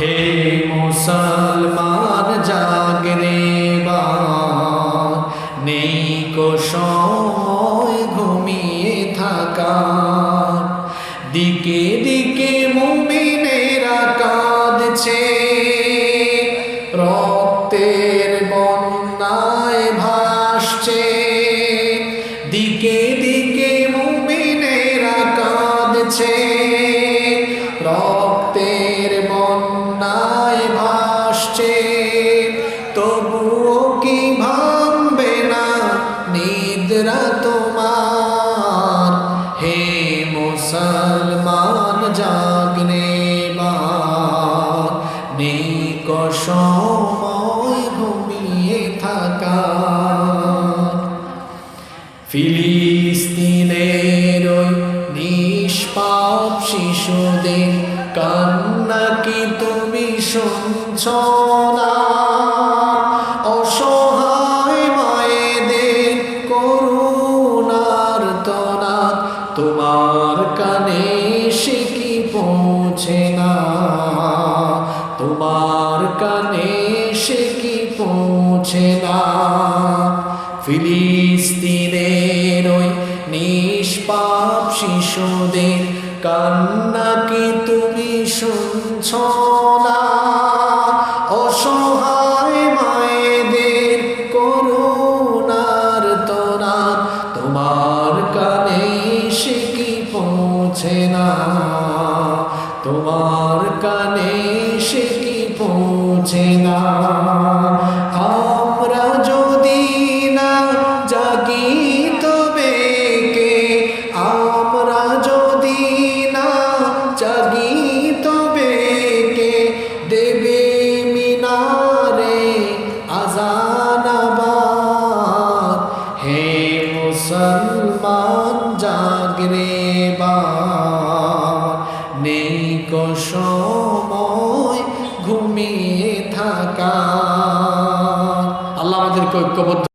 হে মুসলমান, জাগরে বার। নেই কো ঘুমিয়ে থাকার। দিকে দিকে মুমিনেরা কাঁদছে। রক্তের বন্যায় ভাসছে। দিকে দিকে মুমিনেরা কাঁদছে। রক্তের বন্যায় ভাসছে, তবুও কি ভাঙবে না নিদ্রা তোমার? হে মুসলমান, জাগনে সময় ঘুমিয়ে থাকা। ফিলিস্তিনের শিশুদের কান্না কি তুমি শুনছ না? অসহায় মায়েদের করুণার তনা তোমার কানে সে কি পৌঁছে না? তোমার কানে সে কি পৌঁছে না? ফিলিস্তিনের ওই নিষ্পাপ শিশুদের কান্না কি তুমি শুনছ না? অসহায় মায়েদের করুণার তোরা তোমার কানে সে কি পৌঁছে না? তোমার কানে সে কি পৌঁছে না? মুসলমান জাগরে বা নেই সময় ঘুমিয়ে থাকা। আল্লাহ আমাদেরকে ঐক্যবদ্ধ